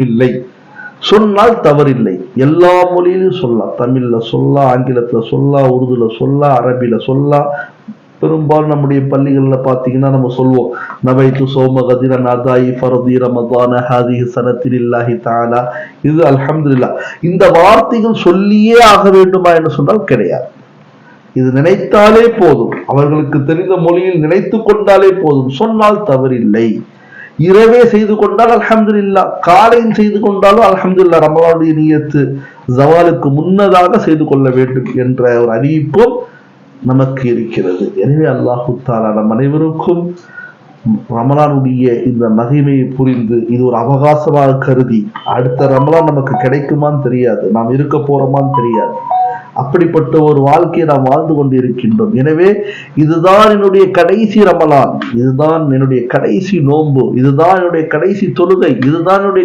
இல்லை. சொன்னால் தவறில்லை. எல்லா மொழியிலும் சொல்லலாம் தமிழ்ல சொல்லலாம் ஆங்கிலத்துல சொல்லலாம் உருதுல சொல்லலாம் அரபில சொல்லலாம் பெரும்பாலும் நம்முடைய பள்ளிகள்ல பார்த்தீங்கன்னா நம்ம சொல்லுவோம் நவைத்து சோம கதிரன் அதாயி ஃபரதி ரமதான ஹாதி சனத்தில் இல்லாஹி தாலா இது அல்ஹம்துலில்லாஹ். இந்த வார்த்தைகள் சொல்லியே ஆக வேண்டுமா என்று சொன்னால் கிடையாது. இது நினைத்தாலே போதும். அவர்களுக்கு தெரிந்த மொழியில் நினைத்து கொண்டாலே போதும். சொன்னால் தவறில்லை. இரவே செய்து கொண்டால் அல்ஹம்துலில்லா காலையில் செய்து கொண்டாலும் அல்ஹம்துலில்லா ரமலானுடைய நீயத்து ஜவாலுக்கு முன்னதாக செய்து கொள்ள வேண்டும் என்ற ஒரு அறிவிப்பும் நமக்கு இருக்கிறது. எனவே அல்லாஹு தாலா நம் அனைவருக்கும் ரமலானுடைய இந்த மகிமையை புரிந்து இது ஒரு அவகாசமாக கருதி அடுத்த ரமலான் நமக்கு கிடைக்குமான்னு தெரியாது நாம் இருக்க போறோமான்னு தெரியாது. அப்படிப்பட்ட ஒரு வாழ்க்கையை நாம் வாழ்ந்து கொண்டிருக்கின்றோம். எனவே இதுதான் என்னுடைய கடைசி ரமலான். இதுதான் என்னுடைய கடைசி நோன்பு. இதுதான் என்னுடைய கடைசி தொழுகை. இதுதான் என்னுடைய